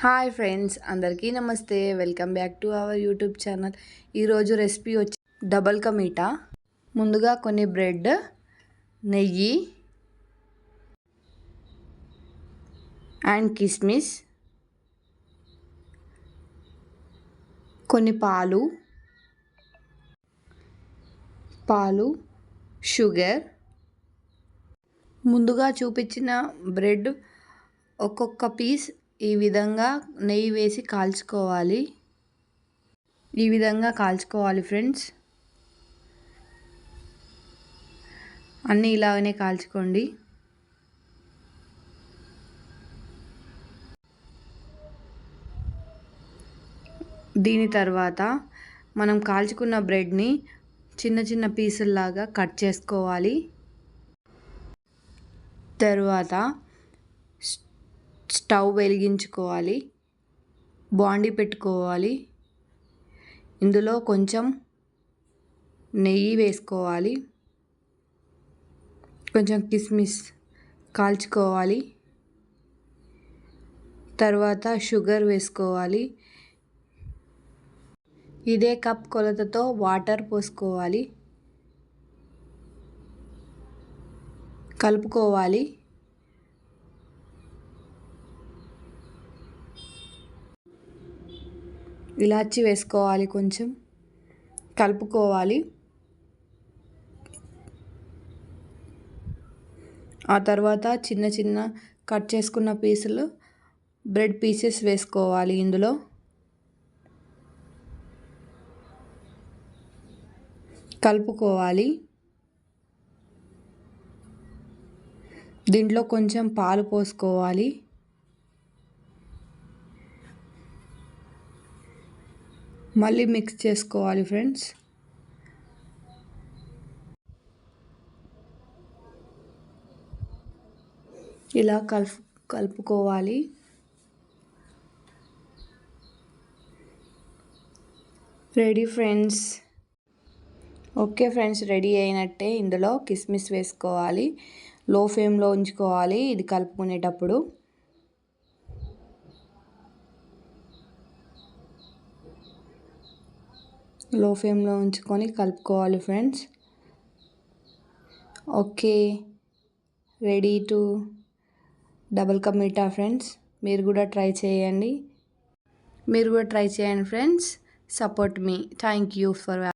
Hi friends అందరికీ నమస్తే. Welcome back to our YouTube channel. ఈరోజు రెసిపీ వచ్చి డబల్ కా మీఠా. ముందుగా కొన్ని బ్రెడ్ నెయ్యి అండ్ కిస్మిస్ కొన్ని పాలు పాలు షుగర్. ముందుగా చూపించిన బ్రెడ్ ఒక్కొక్క పీస్ ఈ విధంగా నెయ్యి వేసి కాల్చుకోవాలి. ఈ విధంగా కాల్చుకోవాలి ఫ్రెండ్స్. అన్నీ ఇలాగనే కాల్చుకోండి. దీని తర్వాత మనం కాల్చుకున్న బ్రెడ్ని చిన్న చిన్న పీసుల్లాగా కట్ చేసుకోవాలి. తరువాత స్టవ్ వెలిగించుకోవాలి. బాండీ పెట్టుకోవాలి. ఇందులో కొంచెం నెయ్యి వేసుకోవాలి. కొంచెం కిస్మిస్ కాల్చుకోవాలి. తర్వాత షుగర్ వేసుకోవాలి. ఇదే కప్ కొలతతో వాటర్ పోసుకోవాలి. కలుపుకోవాలి. ఇలాచి వేసుకోవాలి కొంచెం. కలుపుకోవాలి. ఆ తర్వాత చిన్న చిన్న కట్ చేసుకున్న పీసులు బ్రెడ్ పీసెస్ వేసుకోవాలి ఇందులో. కలుపుకోవాలి. దీంట్లో కొంచెం పాలు పోసుకోవాలి. మళ్ళీ మిక్స్ చేసుకోవాలి ఫ్రెండ్స్ ఇలా కలుపు కలుపుకోవాలి. Ready friends okay friends ready అయినట్టే ఇందులో కిస్మిస్ వేసుకోవాలి. లో ఫ్లేమ్లో ఉంచుకోవాలి. ఇది కలుపుకునేటప్పుడు. లో ఫ్లేమ్లో ఉంచుకొని కలుపుకోవాలి friends okay ready to double ka meetha friends మీరు కూడా ట్రై చేయండి. మీరు కూడా ట్రై చేయండి ఫ్రెండ్స్ సపోర్ట్ మీ థ్యాంక్ యూ ఫర్